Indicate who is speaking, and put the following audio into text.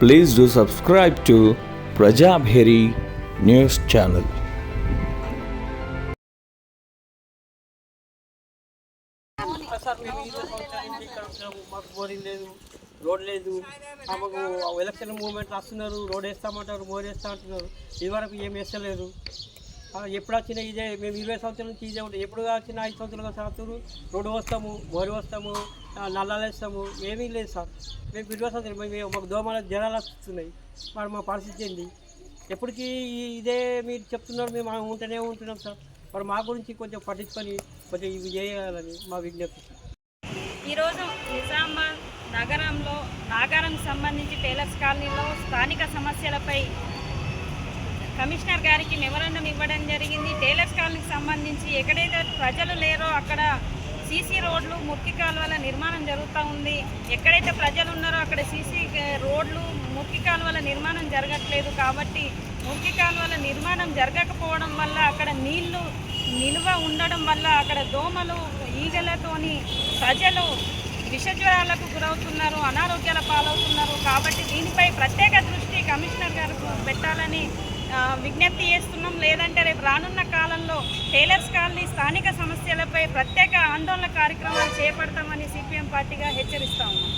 Speaker 1: Please do subscribe to Prajabheri News Channel.
Speaker 2: Sir మేము ఈ సంవత్సరాల నుంచి ఇక్కడ మాకు బోరింగ్ లేదు రోడ్ లేదు ఆ మాకు ఎలక్షన్ మూవ్మెంట్ వస్తున్నారు రోడ్ వేస్తామంటారు బోర్ వేస్తా అంటున్నారు ఇదివరకు ఏం వేస్తలేదు ఎప్పుడు వచ్చినా ఇదే మేము ఇరవై సంవత్సరాల నుంచి ఇదే ఉంటుంది ఎప్పుడు వచ్చినా ఐదు సంవత్సరాలు సంవత్సరం రోడ్డు వస్తాము బోరు వస్తాము ఆ, నల్లాలు వేస్తాము. ఏమీ లేదు సార్. మేము ఇరవై సంవత్సరాలు మేము మాకు దోమల జ్వరాలు వస్తున్నాయి. మరి మా పరిస్థితి ఏంది? ఎప్పటికీ ఇదే మీరు చెప్తున్నారు మేము ఉంటూనే ఉంటున్నాం సార్. మరి మా గురించి కొంచెం పట్టించుకొని కొంచెం ఇవి చేయాలని మా విజ్ఞప్తి.
Speaker 3: ఈరోజు నిజామాబాద్ నగరంలో నాగారం సంబంధించి టేలర్స్ కాలనీలో స్థానిక సమస్యలపై కమిషనర్ గారికి మెమరాండం ఇవ్వడం జరిగింది. టైలర్స్ కాలనీకి సంబంధించి ఎక్కడైతే ప్రజలు లేరో అక్కడ సీసీ రోడ్లు మురికి కాలువల నిర్మాణం జరుగుతూ ఉంది. ఎక్కడైతే ప్రజలు ఉన్నారో అక్కడ సీసీ రోడ్లు మురికి కాలువల నిర్మాణం జరగట్లేదు కాబట్టి మురికి కాలువల నిర్మాణం జరగకపోవడం వల్ల అక్కడ నీళ్ళు నిల్వ ఉండడం వల్ల అక్కడ దోమలు ఈగలతోని ప్రజలు విషజ్వరాలకు గురవుతున్నారు అనారోగ్యాల పాలవుతున్నారు కాబట్టి దీనిపై ప్రత్యేక దృష్టి కమిషనర్ గారికి పెట్టాలని విజ్ఞప్తి చేస్తున్నాం. లేదంటే రేపు రానున్న కాలంలో టైలర్స్ కాలనీ స్థానిక సమస్యలపై ప్రత్యేక ఆందోళన కార్యక్రమాలు చేపడతామని సిపిఎం పార్టీగా హెచ్చరిస్తా ఉన్నాం.